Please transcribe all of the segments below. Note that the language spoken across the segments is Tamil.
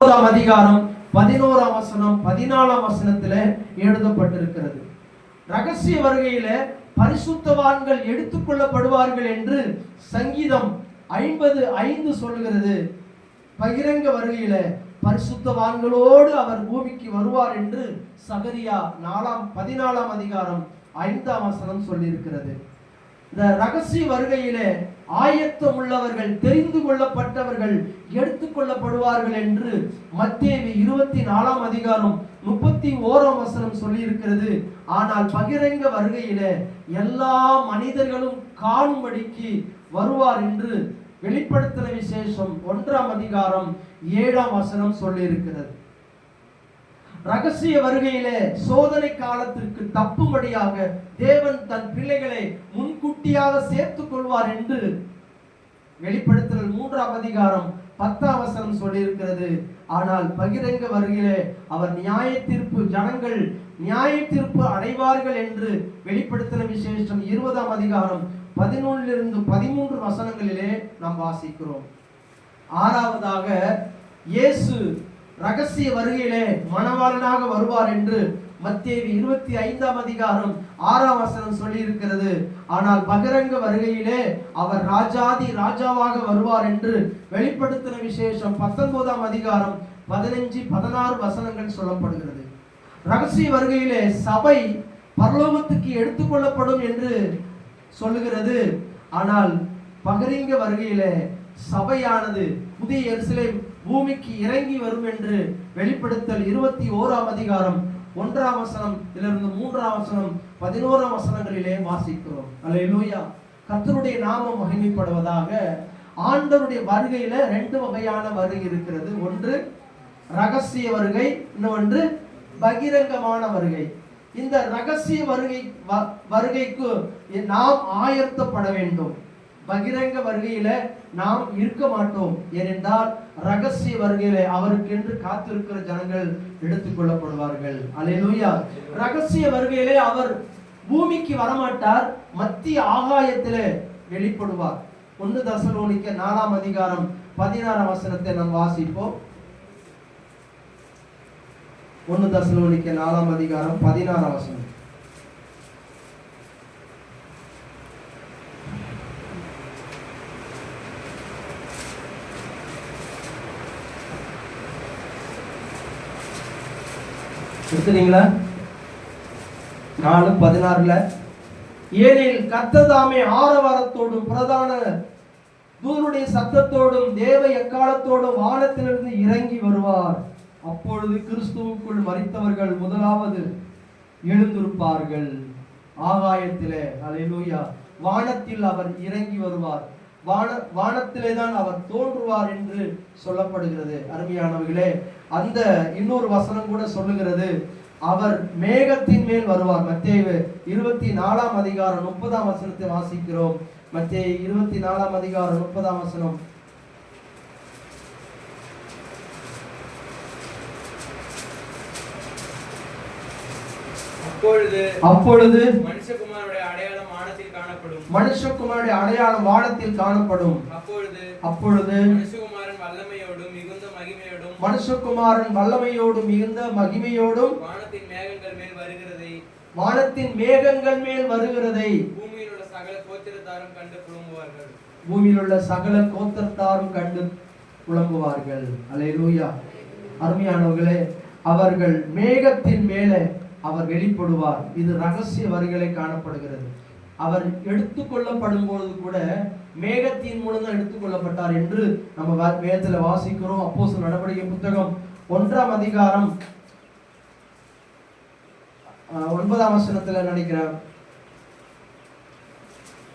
அதிகாரம் பதினோராம் வசனம் பதினாலாம் வசனத்துல எழுதப்பட்டிருக்கிறது. ரகசிய வருகையில பரிசுத்தவான்கள் எடுத்துக்கொள்ளப்படுவார்கள் என்று சங்கீதம் ஐம்பது ஐந்து சொல்லுகிறது. பகிரங்க வருகையில பரிசுத்தவான்களோடு அவர் பூமிக்கு வருவார் என்று சகரியா நாலாம் பதினாலாம் அதிகாரம் ஐந்தாம் வசனம் சொல்லியிருக்கிறது. இந்த ரகசிய வருகையிலே ஆயத்தம் உள்ளவர்கள் தெரிந்து கொள்ளப்பட்டவர்கள் எடுத்துக்கொள்ளப்படுவார்கள் என்று மத்தியவி இருபத்தி நாலாம் அதிகாரம் முப்பத்தி ஓராம் வசனம் சொல்லியிருக்கிறது. ஆனால் பகிரங்க வருகையிலே எல்லா மனிதர்களும் காணும்படிக்கு வருவார் என்று வெளிப்படுத்தின விசேஷம் ஒன்றாம் அதிகாரம் ஏழாம் வசனம் சொல்லியிருக்கிறது. ரகசிய வருகையிலே சோதனை காலத்திற்கு தப்பும்படியாக தேவன் தன் பிள்ளைகளை முன்கூட்டியாக சேர்த்துக் கொள்வார் என்று வெளிப்படுத்தல் மூன்றாம் அதிகாரம் பத்தாம் வசனம் சொல்லியிருக்கிறது. ஆனால் பகிரங்க வருகிலே அவர் நியாய தீர்ப்பு ஜனங்கள் நியாய தீர்ப்பு அடைவார்கள் என்று வெளிப்படுத்தின விசேஷம் இருபதாம் அதிகாரம் பதினொன்றிலிருந்து பதிமூன்று வசனங்களிலே நாம் வாசிக்கிறோம். ஆறாவதாக இயேசு ரகசிய வருகையிலே மணவாளனாக வருவார் என்று மத்தேவி இருபத்தி ஐந்தாம் அதிகாரம் ஆறாம் வசனம் சொல்லி இருக்கிறது ஆனால் பகிரங்க வருகையிலே அவர் ராஜாதி ராஜாவாக வருவார் என்று வெளிப்படுத்தின விசேஷம் பத்தொன்பதாம் அதிகாரம் பதினஞ்சு பதினாறு வசனங்கள் சொல்லப்படுகிறது. ரகசிய வருகையிலே சபை பரலோகத்துக்கு எடுத்துக்கொள்ளப்படும் என்று சொல்லுகிறது. ஆனால் பகிரங்க வருகையிலே சபையானது புதிய எரிசிலை பூமிக்கு இறங்கி வரும் என்று வெளிப்படுத்தல் இருபத்தி ஓராம் அதிகாரம் ஒன்றாம் வசனம் இதிலிருந்து மூன்றாம் வசனம் பதினோராம் வசனங்களிலே வாசிக்கிறோம். அல்லேலூயா. கத்தருடைய நாமம் மகிமைப்படுவதாக ஆண்டவருடைய வருகையில ரெண்டு வகையான வருகை இருக்கிறது. ஒன்று ரகசிய வருகை இன்னொன்று பகிரங்கமான வருகை. இந்த ரகசிய வருகை வ- வருகைக்கு நாம் ஆயத்தப்பட வேண்டும். பகிரங்க வருகையில நாம் இருக்க மாட்டோம். ஏனென்றால் ரகசிய வருகையில அவருக்கென்று காத்திருக்கிற ஜனங்கள் எடுத்துக்கொள்ளப்படுவார்கள் அலையலூயா ரகசிய வருகையிலே அவர் பூமிக்கு வரமாட்டார். மத்திய ஆகாயத்திலே வெளிப்படுவார். ஒன்று தசலோனிக்க நாலாம் அதிகாரம் பதினாறாம் வசனத்தை நாம் வாசிப்போம். ஒன்று தசலோனிக்க நாலாம் அதிகாரம் பதினாறாம் வசனம். சரிங்களா நாலு பதினாறுல. ஏனில் கத்ததாமே ஆரவாரத்தோடும் பிரதான தூருடைய சத்தத்தோடும் தேவ எக்காலத்தோடும் வானத்திலிருந்து இறங்கி வருவார். அப்பொழுது கிறிஸ்துவுக்குள் மறித்தவர்கள் முதலாவது எழுந்திருப்பார்கள். ஆகாயத்திலே அலையூயா வானத்தில் அவர் இறங்கி வருவார். வான வானத்திலே தான் அவர் தோன்றுவார் என்று சொல்லப்படுகிறது. அருமையானவர்களே அந்த இன்னொரு வசனம் கூட சொல்லுகிறது அவர் மேகத்தின் மேல் வருவார். மத்தேயு இருபத்தி நாலாம் அதிகாரம் முப்பதாம் வசனத்தை வாசிக்கிறோம். மத்தேயு இருபத்தி நாலாம் அதிகாரம் முப்பதாம் வசனம். அப்பொழுது அப்பொழுது மனுஷகுமாரனுடைய அடையாளம் மனுஷகுமாருடைய அடையாளம் வானத்தில் காணப்படும். அப்பொழுது அப்பொழுது மனுஷகுமாரன் வல்லமையோடும் மிகுந்த மகிமையோடும் மனுஷகுமாரன் வல்லமையோடும் மிகுந்த மகிமையோடும் வானத்தின் மேகங்கள் மேல் வருகிறதை வானத்தின் மேகங்கள் மேல் வருகிறதை பூமியில் உள்ள சகல கோத்திரத்தாரும் கண்டு புலம்புவார்கள். பூமியில் உள்ள சகல கோத்திரத்தாரும் கண்டு புலம்புவார்கள். அல்லேலூயா அருமையானவர்களே அவர்கள் மேகத்தின் மேலே அவர் வெளிப்படுவார். இது ரகசிய வருகளை காணப்படுகிறது. அவர் எடுத்துக்கொள்ளப்படும் பொழுது கூட மேகத்தின் மூலம் தான் எடுத்துக்கொள்ளப்பட்டார் என்று நம்ம வேதத்துல வாசிக்கிறோம். அப்போஸ் நடவடிக்கை புத்தகம் ஒன்றாம் அதிகாரம் ஒன்பதாம் வசனத்துல நினைக்கிறேன்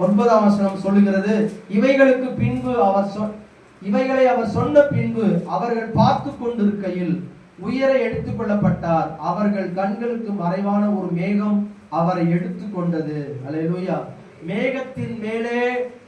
ஒன்பதாம் வசனம் சொல்லுகிறது இவைகளுக்கு பின்பு அவர் சொ இவைகளை அவர் சொன்ன பின்பு அவர்கள் பார்த்து கொண்டிருக்கையில் உயர எடுத்துக்கொள்ளப்பட்டார். அவர்கள் கண்களுக்கு மறைவான ஒரு மேகம் அவரை எடுத்துக்கொண்டது. அலையலூயா மேகத்தின் மேலே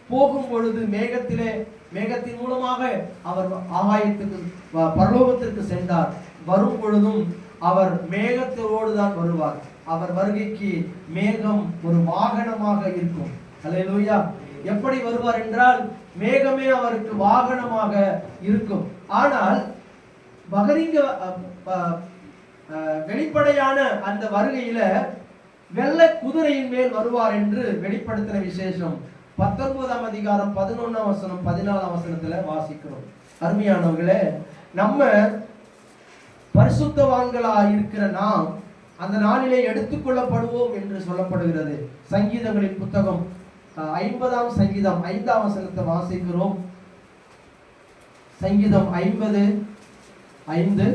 போகும் பொழுது மேகத்திலே மேகத்தின் மூலமாக அவர் ஆகாயத்துக்கு வ- பரலோகத்திற்கு சென்றார். வரும் பொழுதும் அவர் மேகத்தோடு தான் வருவார். அவர் வருகைக்கு மேகம் ஒரு வாகனமாக இருக்கும். அலையலூயா எப்படி வருவார் என்றால் மேகமே அவருக்கு வாகனமாக இருக்கும். ஆனால் பகரிங்க வெளிப்படையான அந்த வருகையில வெள்ளை குதிரையின் மேல் வருவார் என்று வெளிப்படுத்தின விசேஷம் பத்தொன்பதாம் அதிகாரம் பதினொன்னாம் வசனம் பதினாலாம் வசனத்துல வாசிக்கிறோம். அருமையானவர்களே நம்ம பரிசுத்தவான்களா இருக்கிற நாம் அந்த நாளிலே எடுத்துக்கொள்ளப்படுவோம் என்று சொல்லப்படுகிறது. சங்கீதங்களின் புத்தகம் ஐம்பதாம் சங்கீதம் ஐந்தாம் வசனத்தை வாசிக்கிறோம். சங்கீதம் ஐம்பது ஐந்து.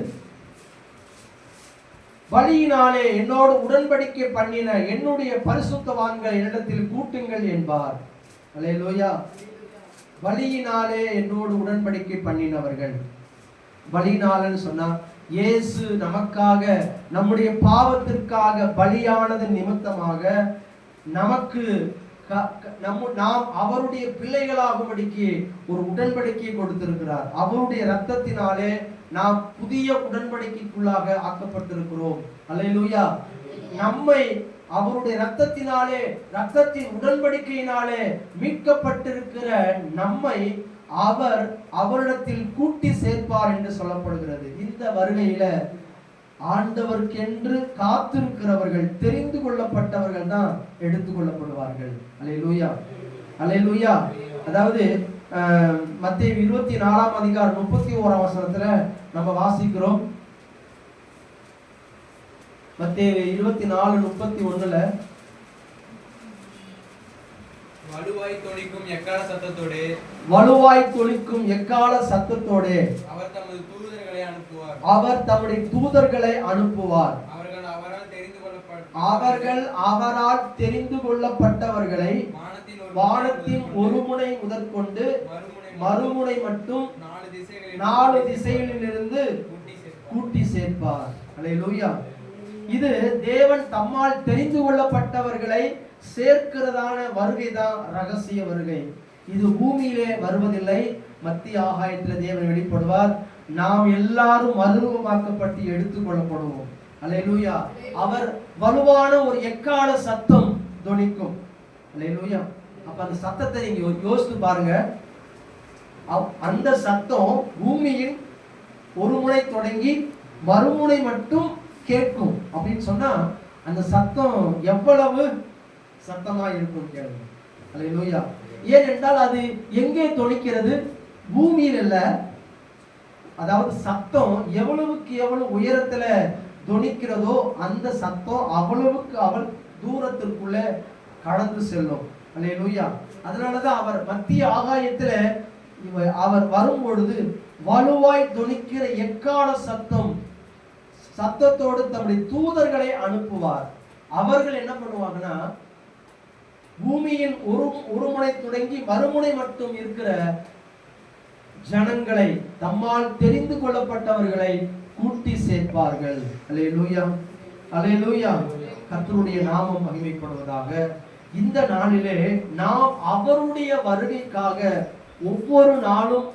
வழியினாலே என்னோடு உடன்படிக்கை பண்ணின என்னுடைய பரிசுத்தவான்கள் என்னிடத்தில் கூட்டுங்கள் என்பார். லோயா வழியினாலே என்னோடு உடன்படிக்கை பண்ணினவர்கள். வழியினாலன்னு சொன்னா இயேசு நமக்காக நம்முடைய பாவத்திற்காக பலியானது நிமித்தமாக நமக்கு க- நம்ம நாம் அவருடைய பிள்ளைகளாகும்படிக்கு ஒரு உடன்படிக்கையை கொடுத்திருக்கிறார். அவருடைய ரத்தத்தினாலே நாம் புதிய உடன்படிக்கைக்குள்ளாக ஆக்கப்பட்டிருக்கிறோம். அல்லேலூயா. நம்மை அவருடைய ரத்தத்தினாலே ரத்தத்தின் உடன்படிக்கையினாலே மீட்கப்பட்டிருக்கிற நம்மை அவர் அவரிடத்தில் கூட்டி சேர்ப்பார் என்று சொல்லப்படுகிறது. இந்த வருகையில ஆண்டவர்க்கென்று காத்திருக்கிறவர்கள் தெரிந்து கொள்ளப்பட்டவர்கள் தான் எடுத்துக்கொள்ளப்படுவார்கள் அலை லூயா அதாவது அஹ், இருபத்தி நாலாம் அதிகாரம் முப்பத்தி ஓராம் வசனத்துல நம்ம வாசிக்கிறோம். மத்தேயு இருபத்தி நாலு முப்பத்தி ஒண்ணுல வலுவாய் தொனிக்கும் எக்கால சத்தத்தோடு? வலுவாய் தொளிக்கும் எக்கால சத்தத்தோடே? அவர் தமது தூதர்களை அனுப்புவார். அவர் தம்முடைய தூதர்களை அனுப்புவார். அவர்கள் அவரால் தெரிந்து கொள்ளப்பட்ட அவர்கள் அவரால் தெரிந்து கொள்ளப்பட்டவர்களை வானத்தின் ஒரு முனை முதற்கொண்டு மறுமுனை மறுமுனை மட்டும் நாலு திசைகளில் திசைகளிலிருந்து கூட்டி சேர்ப்பார். அல்லேலூயா இது தேவன் தம்மால் தெரிந்து கொள்ளப்பட்டவர்களை சேர்க்கிறதான வருகை தான் ரகசிய வருகை. இது பூமியிலே வருவதில்லை மத்திய ஆகாயத்துல தேவன் வெளிப்படுவார். நாம் எல்லாரும் மறுரூபமாக்கப்பட்டு எடுத்துக்கொள்ளப்படுவோம் அல்லேலூயா அவர் வலுவான ஒரு எக்கால சத்தம் தொனிக்கும் அல்லேலூயா அப்ப அந்த சத்தத்தை நீங்க யோசித்து பாருங்க. அந்த சத்தம் பூமியில் ஒரு முனை தொடங்கி மறுமுனை மட்டும் கேட்கும். அப்படின்னு சொன்னா அந்த சத்தம் எவ்வளவு சத்தமா இருக்கும் கேளுங்க. அல்லேலூயா ஏனென்றால் அது எங்கே தொழிக்கிறது பூமியில் இல்ல அதாவது சத்தம் எவ்வளவுக்கு எவ்வளவு உயரத்துல துணிக்கிறதோ அந்த சத்தம் அவ்வளவுக்கு அவள் தூரத்திற்குள்ள கடந்து செல்லும். அல்லையா அதனாலதான் அவர் மத்திய ஆகாயத்துல இவ- அவர் வரும்பொழுது வலுவாய் தொனிக்கிற எக்கால சத்தம் சத்தத்தோடு தம்முடைய தூதர்களை அனுப்புவார். அவர்கள் என்ன பண்ணுவாங்கன்னா பூமியின் ஒரு ஒருமுனை தொடங்கி மறுமுனை மட்டும் இருக்கிற ஜனங்களை தம்மால் தெரிந்து கொள்ளப்பட்டவர்களை கூட்டி சேர்ப்பார்கள். அல்லேலூயா. அல்லேலூயா. கர்த்தருடைய நாமம் மகிமைப்படுவதாக. இந்த நாளிலே நாம் அவருடைய வருகைக்காக ஒவ்வொரு நாளும்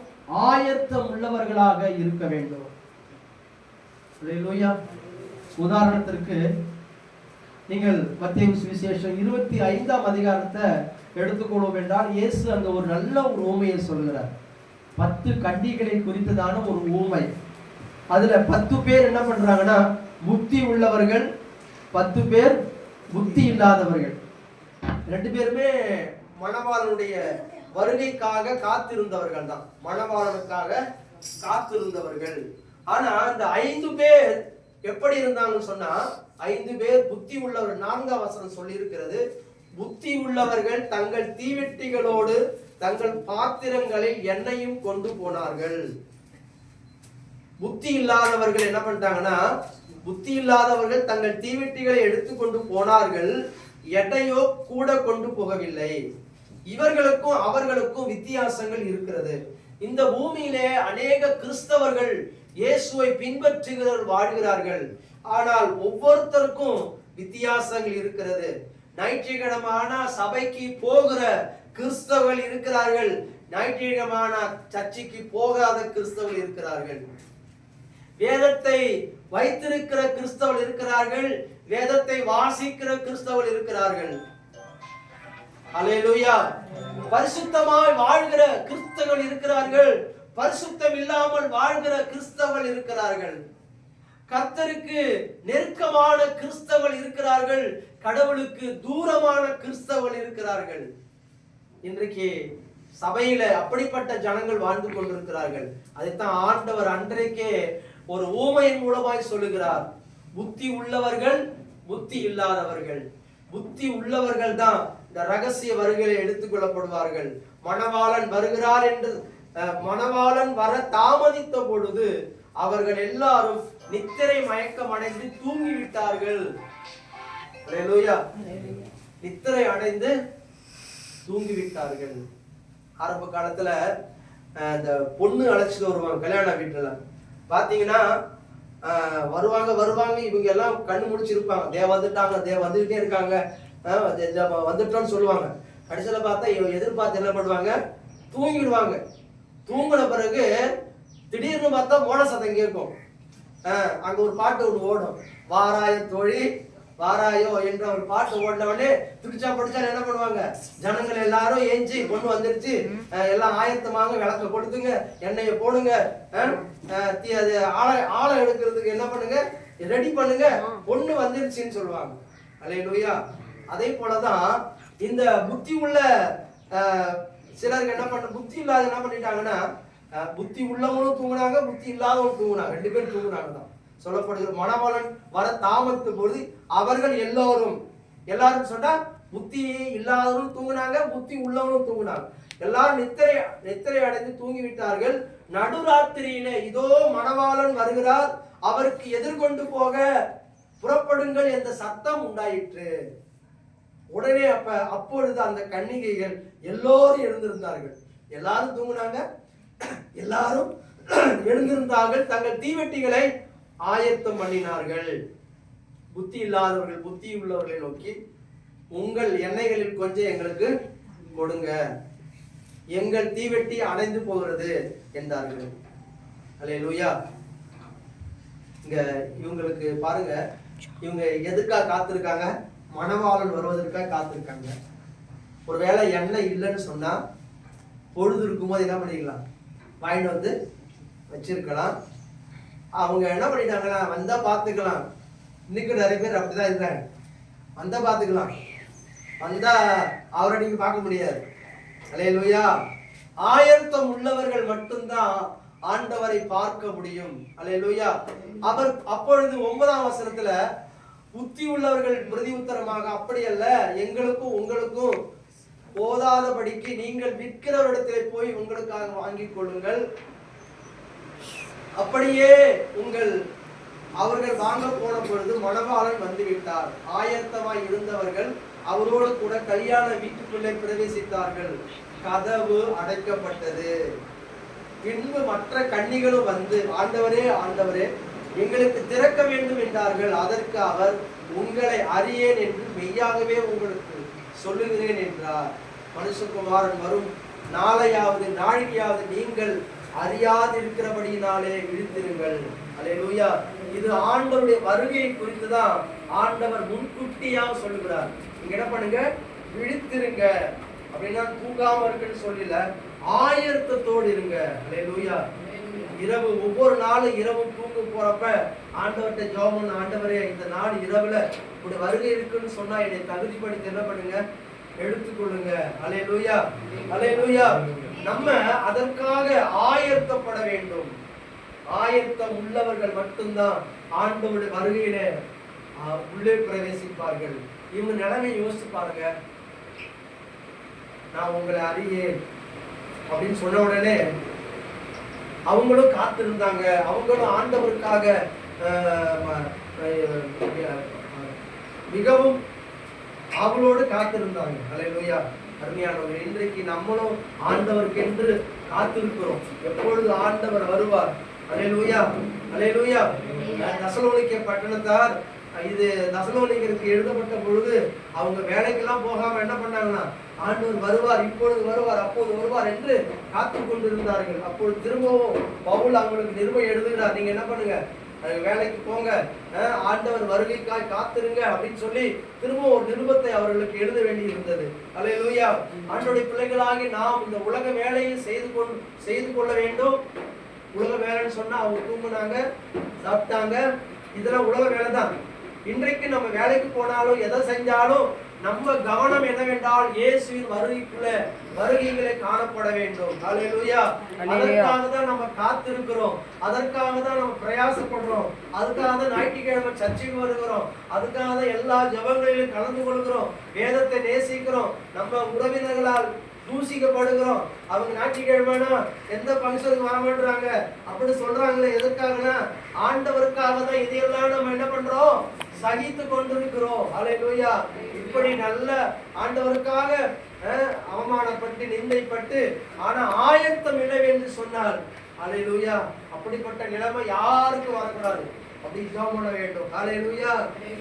ஆயத்தம் உள்ளவர்களாக இருக்க வேண்டும். உதாரணத்திற்கு நீங்கள் மத்திய சுவிசேஷம் இருபத்தி ஐந்தாம் அதிகாரத்தை எடுத்துக்கொள்வோம் என்றால் இயேசு அங்க ஒரு நல்ல ஒரு ஊமையை சொல்கிறார் பத்து கண்டிகளை குறித்ததான ஒரு ஊமை அதுல பத்து பேர் என்ன பண்றாங்கன்னா புத்தி உள்ளவர்கள் பத்து பேர் புத்தி இல்லாதவர்கள். ரெண்டு பேருமே மணவாளனுடைய வருகைக்காக காத்திருந்தவர்கள் தான் மணவாளனுக்காக காத்திருந்தவர்கள். ஆனா அந்த ஐந்து பேர் எப்படி இருந்தாங்கன்னு சொன்னா ஐந்து பேர் புத்தி உள்ளவர் நான்காம் வசனம் சொல்லி இருக்கிறது புத்தி உள்ளவர்கள் தங்கள் தீவெட்டிகளோடு தங்கள் பாத்திரங்களில் எண்ணெயும் கொண்டு போனார்கள். புத்தி இல்லாதவர்கள் என்ன பண்ணிட்டாங்கன்னா புத்தி இல்லாதவர்கள் தங்கள் தீவெட்டிகளை எடுத்துக்கொண்டு போனார்கள். எடையோ கூட கொண்டு போகவில்லை. இவர்களுக்கும் அவர்களுக்கும் வித்தியாசங்கள் இருக்கிறது. இந்த பூமியிலே அநேக கிறிஸ்தவர்கள் இயேசுவை பின்பற்றுகிறவர் வாழ்கிறார்கள். ஆனால் ஒவ்வொருத்தருக்கும் வித்தியாசங்கள் இருக்கிறது. ஞாயிற்றுக்கிழமான சபைக்கு போகிற கிறிஸ்தவர்கள் இருக்கிறார்கள். ஞாயிற்றுக்கிழமான சர்ச்சைக்கு போகாத கிறிஸ்தவர்கள் இருக்கிறார்கள். வேதத்தை வைத்திருக்கிற கிறிஸ்தவர்கள் இருக்கிறார்கள். வேதத்தை வாசிக்கிற கிறிஸ்தவர்கள் இருக்கிறார்கள். அலையலுயா பரிசுத்தமாய் வாழ்கிற கிறிஸ்தவர்கள் இருக்கிறார்கள். பரிசுத்தம் இல்லாமல் வாழ்கிற கிறிஸ்தவர்கள் இருக்கிறார்கள். கர்த்தருக்கு நெருக்கமான கிறிஸ்தவர்கள் இருக்கிறார்கள். கடவுளுக்கு தூரமான கிறிஸ்தவர்கள் இருக்கிறார்கள். இன்றைக்கு சபையில அப்படிப்பட்ட ஜனங்கள் வாழ்ந்து கொண்டிருக்கிறார்கள். அதைத்தான் ஆண்டவர் அன்றைக்கே ஒரு ஊமையின் மூலமாய் சொல்லுகிறார். புத்தி உள்ளவர்கள் புத்தி இல்லாதவர்கள். புத்தி உள்ளவர்கள் தான் இந்த ரகசிய வருகையை எடுத்துக்கொள்ளப்படுவார்கள். மணவாளன் வருகிறார் என்று மணவாளன் வர தாமதித்த பொழுது அவர்கள் எல்லாரும் நித்திரை மயக்கம் அடைந்து தூங்கி விட்டார்கள். நித்திரை அடைந்து தூங்கி விட்டார்கள் ஆரம்ப காலத்துல இந்த பொண்ணு அழைச்சிட்டு வருவாங்க கல்யாண வீட்டுல. பாத்தீங்கன்னா வருவாங்க வருவாங்க இவங்க எல்லாம் கண்ணு முடிச்சிருப்பாங்க தே வந்துட்டாங்க தே வந்துகிட்டே இருக்காங்க. வந்துட்டோம்னு சொல்லுவாங்க. கடைசியில பார்த்தா எதிர்பார்த்து என்ன பண்ணுவாங்க? தூங்கிடுவாங்க. தூங்கின பிறகு திடீர்னு பார்த்தா மோன சத்தம் கேட்கும். அங்க ஒரு பாட்டு ஒன்று ஓடும். வாராய தோழி வாராயோ என்ற ஒரு பாட்டு ஓடின உடனே துடிச்சா படிச்சா என்ன பண்ணுவாங்க? ஜனங்கள் எல்லாரும் ஏஞ்சி பொண்ணு வந்துருச்சு. எல்லாம் ஆயத்தமாக விளக்க கொடுத்துங்க எண்ணெயை போடுங்க. அது ஆழை ஆழம் எடுக்கிறதுக்கு என்ன பண்ணுங்க? ரெடி பண்ணுங்க. பொண்ணு வந்துருச்சுன்னு சொல்லுவாங்க. அல்லேலூயா அதே போலதான் இந்த புத்தி உள்ள சிலருக்கு என்ன பண்ண புத்தி இல்லாத என்ன பண்ணிட்டாங்கன்னா புத்தி உள்ளவங்களும் தூங்குனாங்க புத்தி இல்லாதவங்களும் தூங்குனாங்க ரெண்டு பேரும் தூங்குனாங்க தான் சொல்லப்படுகிற மணவாளன் வர தாமத்து பொழுது அவர்கள் எல்லோரும் எல்லாரும் சொன்னா புத்தி இல்லாதவரும் தூங்குனாங்க புத்தி உள்ளவனும் தூங்குனாங்க. எல்லாரும் நித்திரை நித்திரை அடைந்து தூங்கி விட்டார்கள் நடுராத்திரியிலே இதோ மணவாளன் வருகிறார். அவருக்கு எதிர்கொண்டு போக புறப்படுங்கள் என்ற சத்தம் உண்டாயிற்று. உடனே அப்ப அப்பொழுது அந்த கன்னிகைகள் எல்லோரும் எழுந்திருந்தார்கள். எல்லாரும் தூங்குனாங்க. எல்லாரும் எழுந்திருந்தார்கள். தங்கள் தீவெட்டிகளை ஆயத்தம் பண்ணினார்கள். புத்தி இல்லாதவர்கள் புத்தி உள்ளவர்களை நோக்கி உங்கள் எண்ணெய்களில் கொஞ்சம் எங்களுக்கு கொடுங்க. எங்கள் தீவெட்டி அடைந்து போகிறது என்றார்கள். அல்லேலூயா இங்க இவங்களுக்கு பாருங்க. இவங்க எதுக்காக காத்திருக்காங்க? மணவாளன் வருவதற்காக காத்திருக்காங்க. ஒருவேளை எண்ணெய் இல்லைன்னு சொன்னால் பொழுது இருக்கும்போது என்ன பண்ணிக்கலாம் வாங்கிட்டு வந்து வச்சிருக்கலாம். அவங்க என்ன பண்ணிட்டாங்கன்னா வந்தால் பார்த்துக்கலாம் இன்னைக்கு நிறைய பேர் அப்படிதான் இருக்காங்க வந்தால் பார்த்துக்கலாம் வந்தால் அவரை நீங்கள் பார்க்க முடியாது. அலையலுயா. ஆயத்தம் உள்ளவர்கள் மட்டும்தான் ஆண்டவரை பார்க்க முடியும். அலையலுயா. அவர் அப்பொழுது ஒன்பதாம் வசனத்துல புத்தி உள்ளவர்கள் பிரதி உத்தரமாக அப்படி அல்ல எங்களுக்கும் உங்களுக்கும் போதாதபடிக்கு நீங்கள் விற்கிறவரிடத்திலே போய் உங்களுக்காக வாங்கிக் கொள்ளுங்கள். அப்படியே உங்கள் அவர்கள் வாங்க போன பொழுது மணவாளன் வந்துவிட்டார். ஆயத்தமாய் இருந்தவர்கள் அவரோடு கூட கல்யாண வீட்டுக்குள்ளே பிரவேசித்தார்கள். கதவு அடைக்கப்பட்டது. பின்பு மற்ற கன்னிகளும் வந்து ஆண்டவரே ஆண்டவரே எங்களுக்கு திறக்க வேண்டும் என்றார்கள். அதற்கு அவர் உங்களை அறியேன் என்று மெய்யாகவே உங்களுக்கு சொல்லுகிறேன் என்றார். மனுஷகுமாரன் வரும் நாளையாவது நாழிகையாவது நீங்கள் அறியாதிருக்கிறபடியினாலே விழித்திருங்கள். அல்லேலூயா இது ஆண்டவருடைய வருகையை குறித்து தான் ஆண்டவர் முன்கூட்டியாக சொல்லுகிறார். நீங்க என்ன பண்ணுங்க? விழித்திருங்க. அப்படின்னா தூங்காம இருக்குன்னு சொல்லல ஆயத்தத்தோடு இருங்க. அல்லேலூயா இரவு ஒவ்வொரு நாளும் இரவு தூங்க போறப்ப ஆண்டவர்கிட்ட ஜோமன் ஆண்டவரே இந்த நாள் இரவுல உடைய வருகை இருக்குன்னு சொன்னா என்னை தகுதிப்படுத்தி என்ன பண்ணுங்க? எடுத்துக்கொள்ளுங்க அலையலூயா அலையலூயா நம்ம அதற்காக ஆயத்தப்பட வேண்டும். ஆயத்தம் உள்ளவர்கள் மட்டும்தான் ஆண்டவருடைய வருகையில ஆஹ், உள்ளே பிரவேசிப்பார்கள். இவங்க நிலைமை யோசிச்சு பாருங்க. நான் உங்களை அறியேன் அப்படின்னு சொன்ன உடனே அவங்களும் காத்திருந்தாங்க. அவங்களும் ஆண்டவருக்காக ஆஹ், மிகவும் அவளோடு காத்திருந்தாங்க. அலையிலோயா அருமையானவர் இன்றைக்கு நம்மளும் ஆண்டவருக்கு என்று காத்திருக்கிறோம். எப்பொழுது ஆண்டவர் வருவார்? அலையிலூயா அலையிலூயா தசலோனிக்க பட்டணத்தார் இது தசலோனிக்கருக்கு எழுதப்பட்ட பொழுது அவங்க வேலைக்கெல்லாம் போகாம என்ன பண்ணாங்கன்னா ஆண்டவர் வருவார் இப்பொழுது வருவார் அப்போது வருவார் என்று காத்து கொண்டிருந்தார்கள். அப்பொழுது திரும்பவும் பவுல் அவங்களுக்கு நிருபம் எழுதுகிறார். நீங்க என்ன பண்ணுங்க? வேலைக்கு போங்க. ஆண்டவர் வருகைக்காய் காத்திருங்க அப்படின்னு சொல்லி திரும்ப ஒரு நிருபத்தை அவர்களுக்கு எழுத வேண்டி இருந்தது அல்லேலூயா ஆண்டோடைய பிள்ளைகளாகி நாம் இந்த உலக வேலையை செய்து கொண்டு செய்து கொள்ள வேண்டும். உலக வேலைன்னு சொன்னா அவங்க தூங்குனாங்க சாப்பிட்டாங்க. இதெல்லாம் உலக வேலை தான் இன்றைக்கு நம்ம வேலைக்கு போனாலும் எதை செஞ்சாலும் நம்ம கவனம் என்னவென்றால் இயேசுவின் வருகைக்குள்ள வருகைகளை காணப்பட வேண்டும். ஹalleluya அதற்காக தான் நம்ம காத்திருக்கிறோம். அதற்காக தான் நம்ம பிரயாசப்படுறோம். அதுக்காக தான் ஞாயிற்றுக்கிழமை சர்ச்சைக்கு வருகிறோம். அதுக்காக தான் எல்லா ஜெபங்களிலும் கலந்து கொள்கிறோம். வேதத்தை நேசிக்கிறோம். நம்ம உறவினர்களால் தூசிக்கப்படுகிறோம். அவங்க ஞாயிற்றுக்கிழமைனா எந்த ஃபங்க்ஷனுக்கு வர மாட்டாங்க அப்படின்னு சொல்றாங்களே எதற்காகனா? ஆண்டவருக்காக தான் இதையெல்லாம் நம்ம என்ன பண்றோம்? சகித்து கொண்டிருக்கிறோம். அல்லேலூயா இப்படி நல்ல ஆண்டவருக்காக அவமானப்பட்டு நிந்தைப்பட்டு ஆனா ஆயத்தம் இல்லை என்று சொன்னார் அலை லூயா அப்படிப்பட்ட நிலைமை யாருக்கும் வரக்கூடாது. அப்படி ஜெபம் பண்ண வேண்டும். ஹalleluya.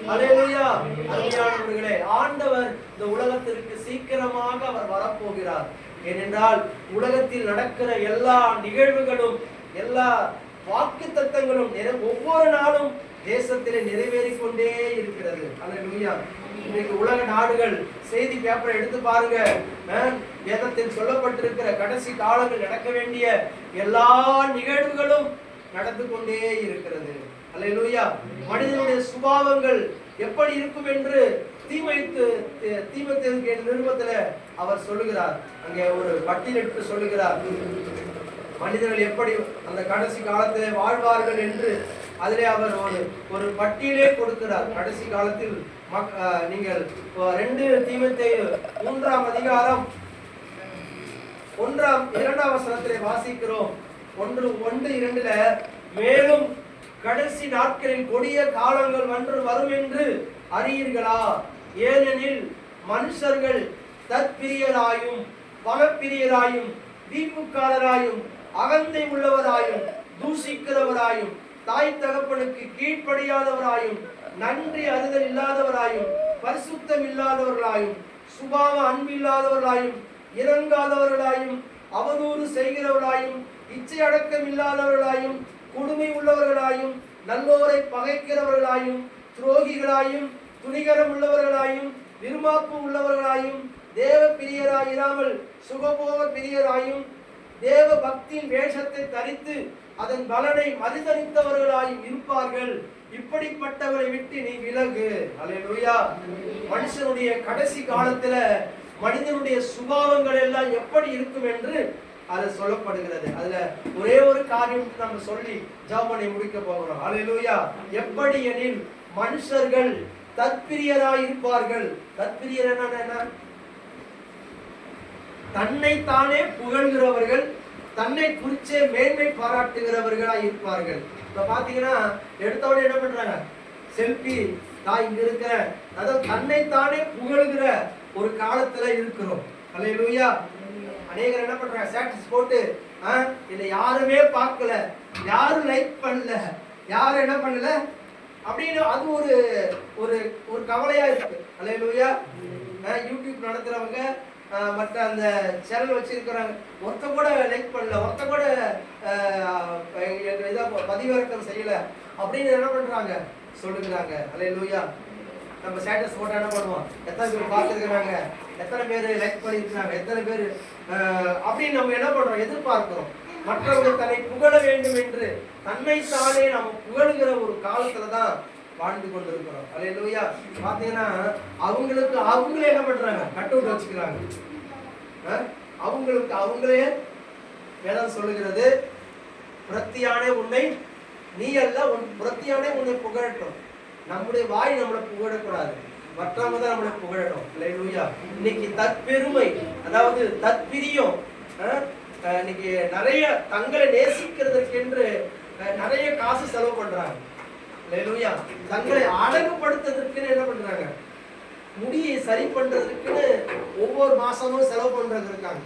ஹalleluya. அருமையானவர்களே ஆண்டவர் இந்த உலகத்திற்கு சீக்கிரமாக அவர் வரப்போகிறார். ஏனென்றால் உலகத்தில் நடக்கிற எல்லா நிகழ்வுகளும் எல்லா வாக்கு தத்தங்களும் ஒவ்வொரு நாளும் தேசத்திலே நிறைவேறிக் கொண்டே இருக்கிறது. ஹalleluya. இன்னைக்கு உலக நாடுகள் செய்தி பேப்பரை எடுத்து பாருங்க. அஹ், வேதத்தில் சொல்லப்பட்டிருக்கிற கடைசி காலங்கள் நடக்க வேண்டிய எல்லா நிகழ்வுகளும் நடந்து கொண்டே இருக்கிறது. அல்லேலூயா. மனிதனுடைய சுபாவங்கள் எப்படி இருக்கும் என்று தீமைத்து தீமத்திற்கு நிருபத்துல அவர் சொல்லுகிறார். அங்கே ஒரு பட்டியலிட்டு சொல்லுகிறார். மனிதர்கள் எப்படி அந்த கடைசி காலத்திலே வாழ்வார்கள் என்று அதிலே அவர் ஒரு ஒரு பட்டியலே கொடுக்கிறார். கடைசி காலத்தில் மக்- நீங்கள் ரெண்டு தீமத்தை மூன்றாம் அதிகாரம் ஒன்றாம் இரண்டாம் வசனத்திலே வாசிக்கிறோம். ஒன்று ஒன்று இரண்டுல மேலும் கடைசி நாட்களில் கொடிய காலங்கள் ஒன்று வரும் என்று அறியீர்களா? ஏனெனில் மனுஷர்கள் தற்பிரியராயும் பணப்பிரியராயும் வீப்புக்காரராயும் அகந்தை உள்ளவராயும் தூசிக்கிறவராயும் தாய் தகப்பனுக்கு கீழ்ப்படியாதவராயும் நன்றி அறிதல் இல்லாதவராயும் பரிசுத்தம் இல்லாதவர்களாயும் சுபாவ அன்பில்லாதவர்களாயும் இறங்காதவர்களாயும் அவதூறு செய்கிறவர்களாயும் இச்சை அடக்கம் இல்லாதவர்களாயும் கொடுமை உள்ளவர்களாயும் நல்லோரை பகைக்கிறவர்களாயும் துரோகிகளாயும் துணிகரம் உள்ளவர்களாயும் விருமாப்பு உள்ளவர்களாயும் தேவ பிரியராயிராமல் சுகபோக பிரியராயும் தேவ பக்தியின் வேஷத்தை தரித்து அதன் பலனை மறுதளித்தவர்களாயும் இருப்பார்கள். இப்படிப்பட்டவரை விட்டு நீ விலகு. அல்லேலூயா மனுஷனுடைய கடைசி காலத்துல மனிதனுடைய சுபாவங்கள் எல்லாம் எப்படி இருக்கும் என்று அது சொல்லப்படுகிறது. அதுல ஒரே ஒரு காரியம் நம்ம சொல்லி ஜாமனை முடிக்க போகிறோம். அலையலூயா எப்படி எனில் மனுஷர்கள் தற்பிரியராய் இருப்பார்கள் தற்பிரியர் என்ன? தன்னை தானே புகழ்கிறவர்கள் தன்னை குறிச்சே மேன்மை பாராட்டுகிறவர்களா இருப்பார்கள் இப்ப பாத்தீங்கன்னா எடுத்தவொடனே என்ன பண்றாங்க? செல்ஃபி நான் இங்க இருக்கிறேன் அதாவது தன்னைத்தானே புகழ்கிற ஒரு காலத்துல இருக்கிறோம். அலையலூயா அநேகர் என்ன பண்றாங்க? ஸ்டேட்டஸ் போட்டு ஆ, இதை யாருமே பார்க்கல. யாரும் லைக் பண்ணல. யாரும் என்ன பண்ணல? அப்படின்னு அது ஒரு ஒரு ஒரு கவலையா இருக்கு. அல்லேலூயா யூடியூப் நடத்துறவங்க மற்ற அந்த சேனல் வச்சிருக்கிறாங்க ஒருத்த கூட லைக் பண்ணல ஒருத்த கூட ஆ, இதாக பதிவிறக்கம் செய்யல அப்படின்னு என்ன பண்றாங்க? சொல்லுகிறாங்க. அல்லேலூயா நம்ம ஸ்டேட்டஸ் போட்டா என்ன பண்ணுவோம்? எத்தனை பேர் பார்த்துருக்குறாங்க? எத்தனை பேர் லைக் பண்ணியிருக்கிறாங்க எத்தனை பேர் அப்படின்னு நம்ம என்ன பண்றோம்? எதிர்பார்க்கிறோம். மற்றவர்கள் தன்னை புகழ வேண்டும் என்று தன்னை தானே நம்ம புகழுகிற ஒரு காலத்துல தான் வாழ்ந்து கொண்டிருக்கிறோம். அல்லேலூயா பாத்தீங்கன்னா அவங்களுக்கு அவங்களே என்ன பண்றாங்க? கட் அவுட் வச்சுக்கிறாங்க. அவங்களுக்கு அவங்களே வேதம் சொல்லுகிறது பிரத்தியானே உன்னை நீ அல்ல உன் புரத்தியானே உன்னை புகழட்டும். நம்முடைய வாய் நம்மளை புகழக்கூடாது. மற்றவங்க தான் நம்மளை புகழணும். இல்லையா இன்னைக்கு தற்பெருமை அதாவது தற்பிரியம் இன்னைக்கு நிறைய தங்களை நேசிக்கிறதுக்கென்று நிறைய காசு செலவு பண்றாங்க. இல்லையா தங்களை அழகுபடுத்துறதுக்குன்னு என்ன பண்றாங்க? முடியை சரி பண்றதுக்குன்னு ஒவ்வொரு மாசமும் செலவு பண்றது இருக்காங்க.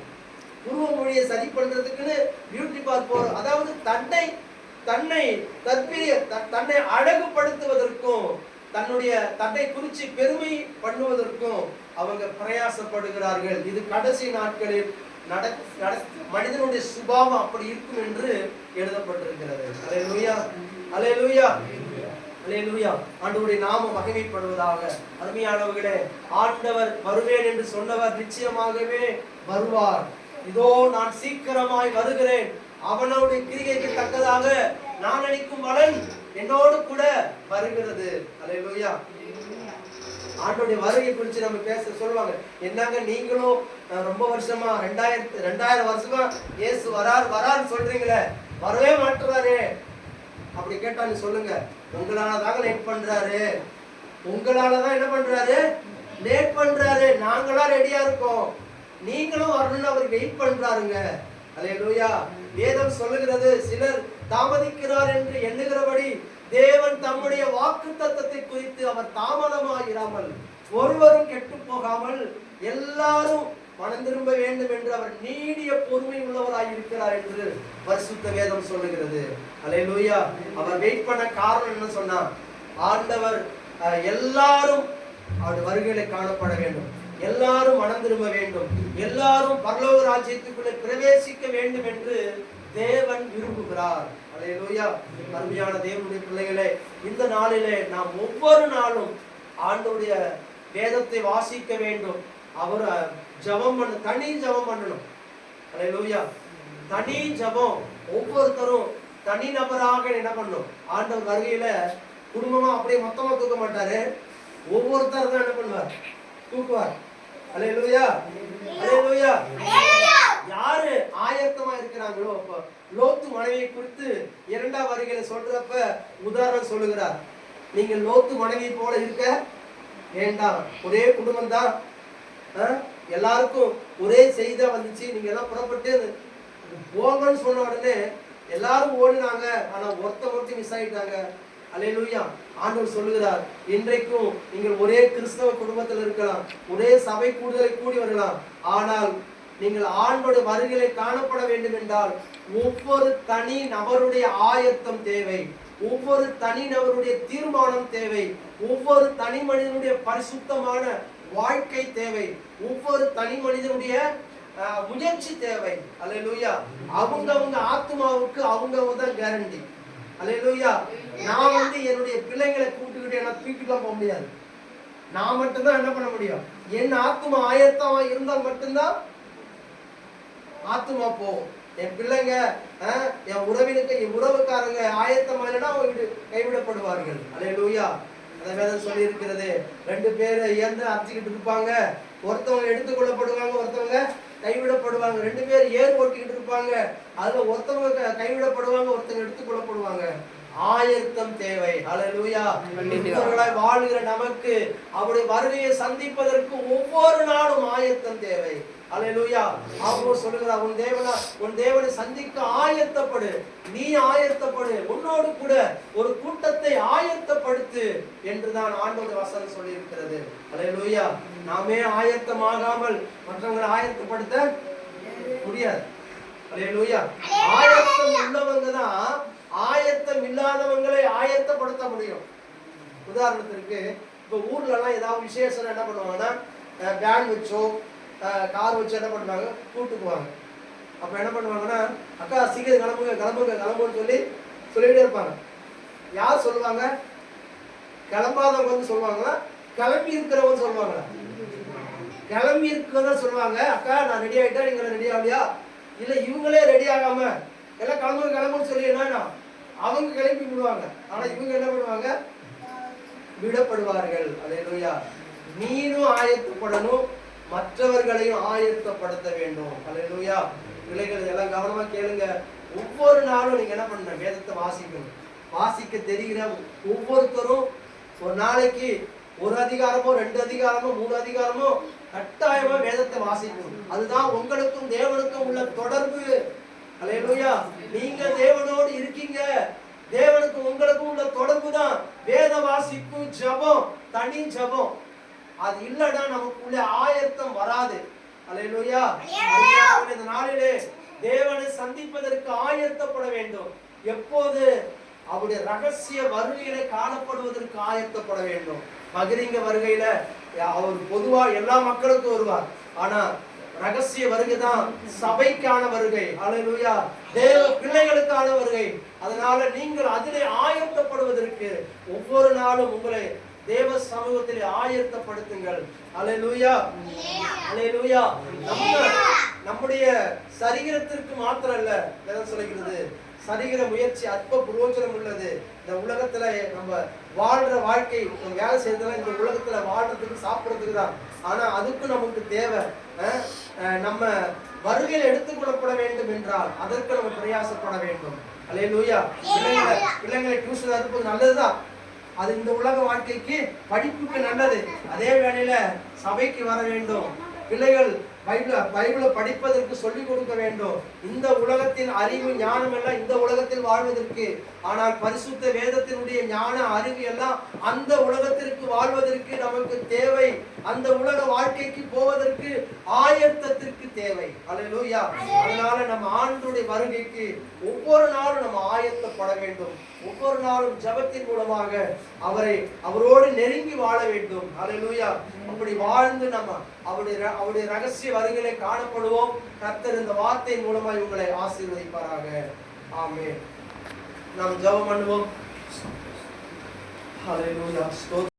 உருவ மொழியை சரி பண்றதுக்குன்னு பியூட்டி பார்க் போறோம் அதாவது தன்னை தன்னை தற்பிரிய த- தன்னை அழகுபடுத்துவதற்கும் தன்னுடைய தட்டை குறித்து பெருமை பண்ணுவதற்கும் அவங்க பிரயாசப்படுகிறார்கள். இது கடைசி நாட்களில் நட நட- மனிதனுடைய சுபாவம் அப்படி இருக்கும் என்று எழுதப்பட்டிருக்கிறது. அலே லூயா அலே லூயா அலே லூயா ஆண்டவருடைய நாம மகிமைப்படுவதாக. அருமையானவர்களே ஆண்டவர் வருவேன் என்று சொன்னவர் நிச்சயமாகவே வருவார். இதோ நான் சீக்கிரமாய் வருகிறேன். அவனுடைய கிரிகைக்கு தக்கதாக நான் அளிக்கும் பலன் என்னோடு கூட வருகிறது. அல்லேலூயா ஆண்டோடைய வருகை குறித்து நம்ம பேச சொல்லுவாங்க. என்னங்க நீங்களும் ரொம்ப வருஷமா ரெண்டாயிரத்து ரெண்டாயிரம் வருஷமா இயேசு வரார் வரான்னு சொல்றீங்களே. வரவே மாட்டுறாரு. அப்படி கேட்டா நீ சொல்லுங்க உங்களால தாங்க லேட் பண்றாரு. உங்களால தான் என்ன பண்றாரு? லேட் பண்றாரு. நாங்களா ரெடியா இருக்கோம். நீங்களும் வரணும்னு அவர் வெயிட் பண்றாருங்க. அலையலூயா வேதம் சொல்லுகிறது சிலர் தாமதிக்கிறார் என்று எண்ணுகிறபடி தேவன் தம்முடைய வாக்கு தத்தத்தை குறித்து அவர் தாமதமாயிராமல் ஒருவரும் கெட்டு போகாமல் எல்லாரும் மனம் திரும்ப வேண்டும் என்று அவர் நீடிய பொறுமை உள்ளவராய் இருக்கிறார் என்று பரிசுத்த வேதம் சொல்லுகிறது. அலை லூயா அவர் வெயிட் பண்ண காரணம் என்ன சொன்னார் ஆண்டவர் அஹ், எல்லாரும் அவர் வருகையில காணப்பட வேண்டும். எல்லாரும் மனம் திரும்ப வேண்டும். எல்லாரும் பரலோக ராஜ்யத்துக்குள்ளே பிரவேசிக்க வேண்டும் என்று தேவன் விரும்புகிறார். அலையலோயா அருமையான தேவனுடைய பிள்ளைகளே இந்த நாளிலே நாம் ஒவ்வொரு நாளும் ஆண்டவருடைய வேதத்தை வாசிக்க வேண்டும். அவரை ஜபம் ஜெபம் பண்ண தனி ஜெபம் பண்ணணும். அலையலோயா தனி ஜபம் ஒவ்வொருத்தரும் தனி நபராக என்ன பண்ணும் ஆண்டவர் வருகையில குடும்பமா அப்படியே மொத்தமா தூக்க மாட்டாரு. ஒவ்வொருத்தர் தான் என்ன பண்ணுவார்? தூக்குவார். அலையலோயா அலையலோயா யாரு ஆயத்தமா இருக்கிறாங்களோ அப்ப லோத்து மனைவியை குறித்து இரண்டாம் வரிகளை சொல்றப்ப உதாரணம் சொல்லுகிறார். நீங்கள் லோத்து மனைவி போல இருக்க வேண்டாம். ஒரே குடும்பம் தான். எல்லாருக்கும் ஒரே செய்தியா வந்துச்சு. நீங்க எல்லாம் புறப்பட்டு போங்கன்னு சொன்ன உடனே எல்லாரும் ஓடினாங்க. ஆனா ஒருத்த ஒருத்தி மிஸ் ஆயிட்டாங்க. அல்லேலூயா ஆண்டவர் சொல்லுகிறார் இன்றைக்கும் நீங்கள் ஒரே கிறிஸ்தவ குடும்பத்தில் இருக்கலாம். ஒரே சபை கூடுதலை கூடி வரலாம். ஆனால் நீங்கள் ஆண்டோட வருகையிலே காணப்பட வேண்டும் என்றால் ஒவ்வொரு தனி நபருடைய ஆயத்தம் தேவை. ஒவ்வொரு தனி நபருடைய தீர்மானம் தேவை. ஒவ்வொரு தனி மனிதனுடைய பரிசுத்தமான வாழ்க்கை தேவை. ஒவ்வொரு தனி மனிதனுடைய அஹ், முயற்சி தேவை. அல்லேலூயா. அவங்க அவங்க ஆத்மாவுக்கு அவங்க தான் கேரண்டி அல்லேலூயா. நான் வந்து என்னுடைய பிள்ளைங்களை கூட்டுக்கிட்டு என்ன தூக்கிட்டுலாம் போக முடியாது. நான் மட்டும்தான் என்ன பண்ண முடியும்? என் ஆத்மா ஆயத்தமா இருந்தால் மட்டும்தான் ஆத்துமா போகும் என் பிள்ளைங்க என் உறவினுக்கு என் உறவுக்காரங்க ஆயத்தமா இல்லைன்னா அவங்க விடு- கைவிடப்படுவார்கள். அல்லேலூயா அந்த வேதம் சொல்லி இருக்கிறது ரெண்டு பேர் இயந்து அரைச்சிக்கிட்டு இருப்பாங்க. ஒருத்தவங்க எடுத்துக்கொள்ளப்படுவாங்க ஒருத்தவங்க கைவிடப்படுவாங்க. ரெண்டு பேர் ஏர் ஓட்டிக்கிட்டு இருப்பாங்க. அதுல ஒருத்தவங்க கைவிடப்படுவாங்க ஒருத்தவங்க எடுத்துக்கொள்ளப்படுவாங்க. ஆயத்தம் தேவை. அல்லேலூயா கிறிஸ்தவர்களாய் வாழ்கிற நமக்கு அவருடைய வருகையை சந்திப்பதற்கு ஒவ்வொரு நாளும் ஆயத்தம் தேவை. அலையலூயா அவங்க சொல்லுகிறார் உன் தேவனா உன் தேவனை சந்திக்க ஆயத்தப்படு. நீ ஆயத்தப்படு. உன்னோடு கூட ஒரு கூட்டத்தை ஆயத்தப்படுத்து. என்றுதான் ஆண்டோட வசனம் சொல்லியிருக்கிறது. அலையலூயா நாமே ஆயத்தமாகாமல் மற்றவங்களை ஆயத்தப்படுத்த முடியாது. அலையலூயா ஆயத்தம் உள்ளவங்க தான் ஆயத்தம் இல்லாதவங்களை ஆயத்தப்படுத்த முடியும். உதாரணத்திற்கு இப்போ ஊர்ல எல்லாம் ஏதாவது விசேஷம் என்ன பண்ணுவாங்கன்னா வேன் வச்சோ கார் வச்சு என்ன பண்ணுவாங்க கூட்டு போவாங்க அப்ப என்ன பண்ணுவாங்கன்னா அக்கா சீக்கிரம் கிளம்புங்க கிளம்புங்க கிளம்புன்னு சொல்லி சொல்லிட்டே இருப்பாங்க. யார் சொல்லுவாங்க? கிளம்பாதவங்க வந்து சொல்லுவாங்களா? கிளம்பி இருக்கிறவங்க சொல்லுவாங்களா? கிளம்பி இருக்கிறத சொல்லுவாங்க அக்கா நான் ரெடி ஆயிட்டா நீங்கள் ரெடி ஆகலையா? இல்ல இவங்களே ரெடி ஆகாம எல்லாம் கிளம்புங்க கிளம்புன்னு சொல்லி என்னன்னா அவங்க கிளம்பி விடுவாங்க. ஆனா இவங்க என்ன பண்ணுவாங்க? விடப்படுவார்கள். அதே அல்லேலூயா நீனும் ஆயத்தப்படணும். மற்றவர்களையும் ஆயத்தப்படுத்த வேண்டும். அல்லேலூயா பிள்ளைகள் எல்லாம் கவனமா கேளுங்க. ஒவ்வொரு நாளும் நீங்க என்ன பண்ண வேதத்தை வாசிக்கணும். வாசிக்க தெரிகிற ஒவ்வொருத்தரும் ஒரு நாளைக்கு ஒரு அதிகாரமோ ரெண்டு அதிகாரமோ மூணு அதிகாரமோ கட்டாயமா வேதத்தை வாசிக்கணும். அதுதான் உங்களுக்கும் தேவனுக்கும் உள்ள தொடர்பு. அல்லேலூயா நீங்க தேவனோடு இருக்கீங்க. தேவனுக்கு உங்களுக்கும் உள்ள தொடர்பு தான் வேத வாசிப்பு ஜெபம் தனி ஜபம். அது இல்லைன்னா நமக்குள்ள ஆயத்தம் வராது. அருமையானவர்களே, இந்த நாளிலே தேவனை சந்திப்பதற்கு ஆயத்தப்பட வேண்டும். எப்போது? அவருடைய ரகசிய வருகையில காணப்படுவதற்கு ஆயத்தப்பட வேண்டும். மகிரிங்க வருகையில அவர் பொதுவா எல்லா மக்களுக்கும் வருவார். ஆனா ரகசிய வருகை தான் சபைக்கான வருகை. ஹalleluya தேவ பிள்ளைகளுக்கான வருகை. அதனால நீங்கள் அதிலே ஆயத்தப்படுவதற்கு ஒவ்வொரு நாளும் உங்களை தேவ சமூகத்திலே ஆயத்தப்படுத்துங்கள் ஹalleluya ஹalleluya நம்ம நம்முடைய சரீரத்திற்கு மாத்திரம் அல்ல வேதம் சொல்கிறது சரீர முயற்சி அற்ப புரோஜனம் உள்ளது. இந்த உலகத்துல நம்ம வாழ்ற வாழ்க்கை வேலை செய்யறதுல இந்த உலகத்துல வாழ்றதுக்கு சாப்பிடுறதுக்கு தான். ஆனா அதுக்கு நமக்கு தேவை. நம்ம வருகையில் எடுத்துக்கொள்ளப்பட வேண்டும் என்றால் அதற்கு நம்ம பிரயாசப்பட வேண்டும். அல்லேலூயா பிள்ளைங்களை பிள்ளைங்களை டியூஷன் அனுப்புவது நல்லதுதான். அது இந்த உலக வாழ்க்கைக்கு படிப்புக்கு நல்லது. அதே வேளையில சபைக்கு வர வேண்டும். பிள்ளைகள் பைபிள பைபிளை படிப்பதற்கு சொல்லிக் கொடுக்க வேண்டும். இந்த உலகத்தின் அறிவு ஞானம் எல்லாம் இந்த உலகத்தில் வாழ்வதற்கு. ஆனால் பரிசுத்த வேதத்தினுடைய ஞான அறிவு எல்லாம் அந்த உலகத்திற்கு வாழ்வதற்கு நமக்கு தேவை. அந்த உலக வாழ்க்கைக்கு போவதற்கு ஆயத்தத்திற்கு தேவை. அல்லேலூயா அதனால நம்ம ஆண்டுடைய வருகைக்கு ஒவ்வொரு நாளும் நம்ம ஆயத்தப்பட வேண்டும். ஒவ்வொரு நாளும் ஜெபத்தின் மூலமாக அவரை அவரோடு நெருங்கி வாழ வேண்டும். அல்லேலூயா அப்படி வாழ்ந்து நம்ம அவருடைய அவருடைய ரகசிய வருகையிலே காணப்படுவோம். கர்த்தர் இந்த வார்த்தை மூலமாய் உங்களை ஆசீர்வதிப்பாராக. ஆமென். நாம் ஜெபம் பண்ணுவோம். ஸ்தோத்திரம்